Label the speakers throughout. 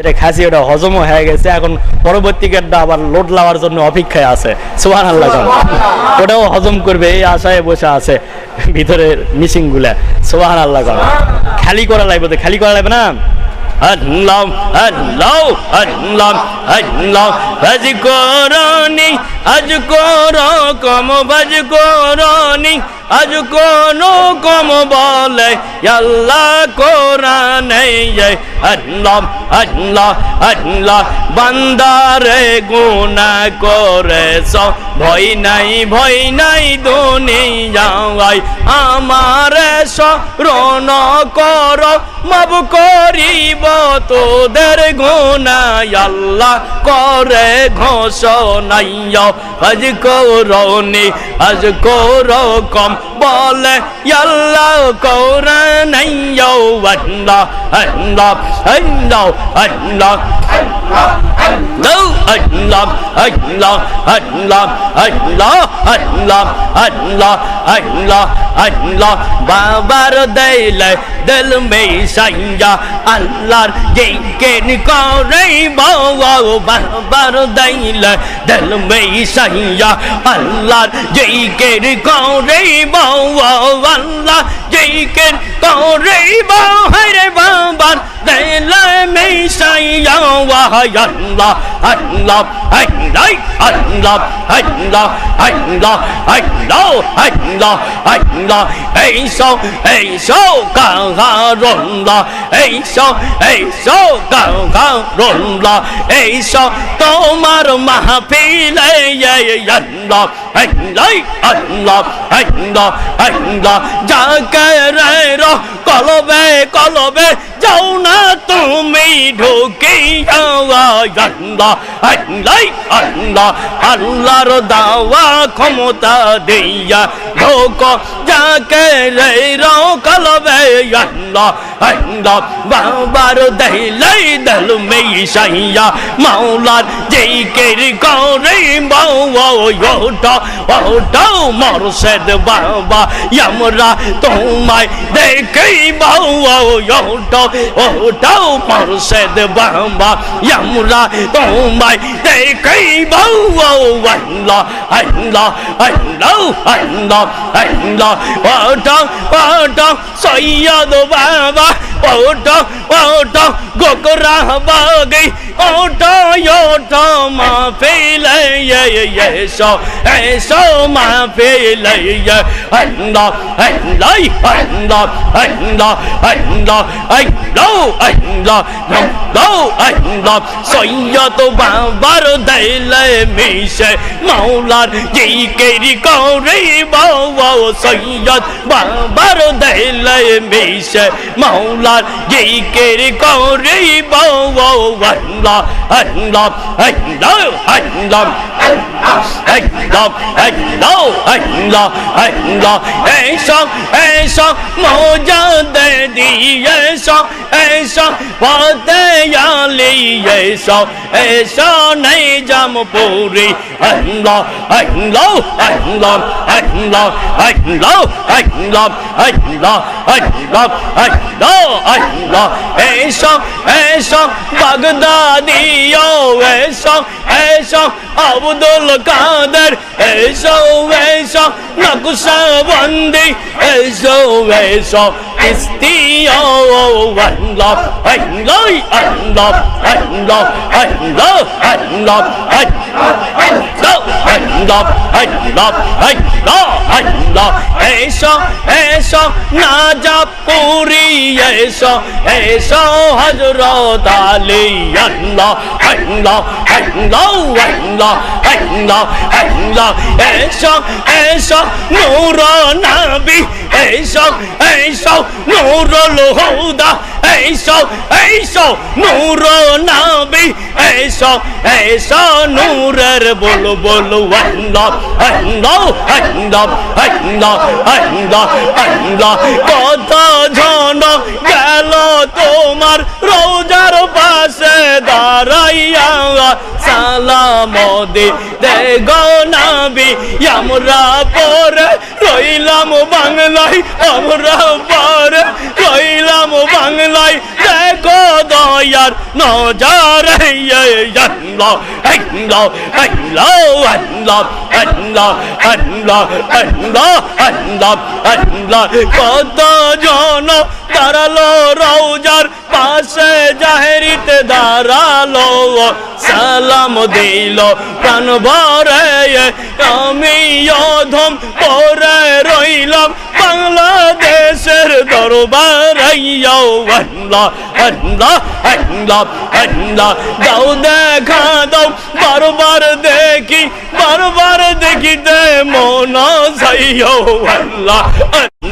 Speaker 1: যেটা খাসি ওটা হজমও হয়ে গেছে এখন পরবর্তী গেটটা আবার লোড লাওয়ার জন্য অপেক্ষায় আছে। সোহান আল্লাহ ওটাও হজম করবে এই আশায় বসে আছে ভিতরের মিসিংগুলা সুহান আল্লাহ খালি করা লাগবে তো খালি করা লাগবে না? আল্লাহ আল্লাহ আল্লাহ আল্লাহ ভজ করনি আজ কর কম ভজ করনি আজ কোন কম বলে, আল্লাহ কোরআন আল্লাহ আল্লাহ আল্লাহ। বান্দারে গুনা করে সব ভয় নাই ভয় নাই দুনিয়ায়। আমার স্মরণ কর মাব করিব তোদের গুনায়। আল্লাহ করে ঘোষণাই আজ করনি, আজ কর কম। বলে আল্লাহ কোরআনাই আল্লাহ আল্লাহ আল্লাহ আল্লাহ। আল্লাহ আল্লাহ আল্লাহ আল্লাহ আল্লাহ আল্লাহ আল্লাহ আল্লাহ আল্লাহ বাবার দিলে দিল মে সাইয়া আল্লাহর জিকির করে বাবা বাবার দিলে দিল মে সাইয়া আল্লাহর জিকির করে বাবা আল্লাহ জিকির করে বাহারে বাবার দিলে মে সাইয়া ওয়াহ আল্লাহ Allah, Allah, Allah, Allah, Allah, Allah, Allah, Allah. Ey sao, ey sao, càng ha rộn la. Ey sao, ey sao, càng ha rộn la. Ey sao, tomar mahapile, yeah, yeah, yeah, কলবে কলবে যাও না তুমি ঢুকে আল্লাহ আল্লাহ আল্লাহ আল্লাহর দাওয়া ক্ষমতা দিয়া ঢোক যাকে রে কলবে আল্লাহ আল্লাহ বাবার দহলাই দল মে সাইয়া মাওলার জিকির করে বাবা ও ডাও মরশেদ বাবা, আমরা তোমায় দেখেই বাউ ও ডাও ও ডাও মরশেদ বাবা, আমরা তোমায় দেখেই বাউ ও আল্লাহ আল্লাহ আল্লাহ আল্লাহ আল্লাহ ও ডাও ও ডাও সৈয়দ বাবা ও ডাও ও ডাও গোকরা বাগই ও ডাও মা ফেলে ইয়ে ইয়ে সো এসো মা ফেলে আল্লাহ আল্লাহ আল্লাহ আল্লাহ আল্লাহ আল্লাহ আল্লাহ আল্লাহ আল্লাহ সৈয়দ বাবার দিলে মিশে, মাওলার জিকির করে বাবা। সৈয়দ বাবার দিলে মিশে, মাওলার জিকির করে বাবা। আল্লাহ আল্লাহ আল্লাহ আল্লাহ আল্লাহ আল্লাহ আল্লাহ আল্লাহ এসো এসো মজা দে দিয়ে এসো এসো বাগদাদিও এসো এসো আব্দুল কাদের এসো এসো নকশবন্দি এসো এসো। এসো এসো বাগদাদিও এসো এসো আব্দুল কাদের এসো এসো নকশা বন্দি এসো এসো ইস্তিও আল্লাহ আল্লাহ আল্লাহ আল্লাহ আল্লাহ আল্লাহ আল্লাহ আল্লাহ আল্লাহ আল্লাহ আল্লাহ এসো এসো নাজা পুরি এসো এসো হজরত আলী আল্লাহ আল্লাহ আল্লাহ আল্লাহ আল্লাহ আল্লাহ এসো এসো নূর নবী এসো এসো নূরুল হুদা এসো এসো নূর নবী এসো এসো নূরের বল বল আল্লাহ আল্লাহ আল্লাহ আল্লাহ আল্লাহ আল্লাহ কত জন গেল তোমার রোজার সালাম দে দে গো নবী, আমরা পরে রইলাম বাংলায়, আমরা পরে রইলাম বাংলায়। দেখো দয়া মায়ার নজর আল্লাহ আল্লাহ আল্লাহ আল্লাহ আল্লাহ আল্লাহ আল্লাহ আল্লাহ আল্লাহ। কত জন দাঁড়াল রৌজার পাশে জাহেরিতে দাঁড়াল সালাম দিল, প্রাণ ভরে আমি অধম পরে রইলাম বাংলাদেশের দরবার। আল্লাহ আল্লাহ আল্লাহ আল্লাহ। দাও দেখা, দাও, বারবার দেখি, বারবার দেখিতে মন সাইও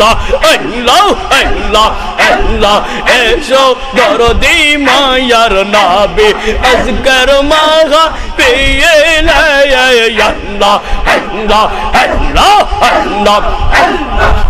Speaker 1: আল্লাহ আল্লাহ আল্লাহ আল্লাহ, এসো দরদি মায়ার নাবে, আজকর মাগা পেয়ে আল্লাহ আল্লাহ আল্লাহ আল্লাহ আল্লাহ।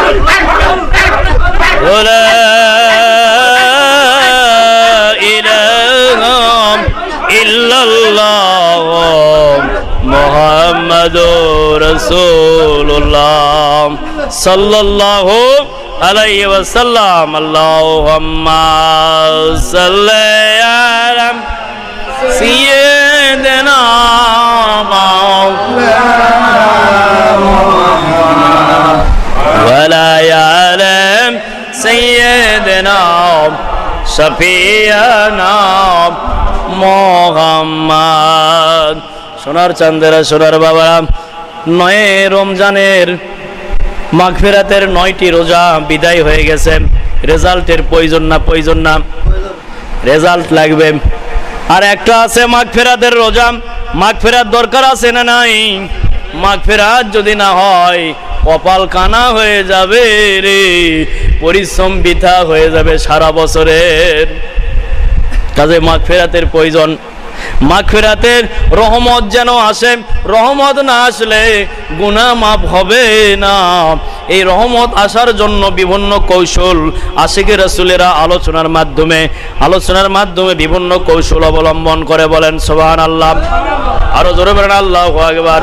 Speaker 1: ولا إله إلا الله محمد رسول الله صلى الله عليه وسلم اللهم صل على سيدنا মোহাম্মদ। সোনার চান্দেরা সোনার বাবা নয় রমজানের মাঘফেরাতের নয়টি রোজা বিদায় হয়ে গেছে। রেজাল্টের প্রয়োজন না প্রয়োজন না। রেজাল্ট লাগবে। আর একটা আছে মাঘফেরাতের রোজা। মাঘফেরাত দরকার আছে না নাই? মাঘফেরাত যদি না হয় কপাল কানা হয়ে যাবে রে, পরিশ্রম বৃথা হয়ে যাবে সারা বছরের। কাজে মাগফেরাতের প্রয়োজন। মাঘ ফেরাতের রহমত যেন আসে, রহমত না আসলে গুনাহ মাফ হবে না। এই রহমত আসার জন্য বিভিন্ন কৌশল আশিকের রাসূলেরা আলোচনার মাধ্যমে আলোচনার মাধ্যমে বিভিন্ন কৌশল অবলম্বন করে বলেন সোহান আল্লাহ আরও জোরে বলেন, আল্লাহু আকবার।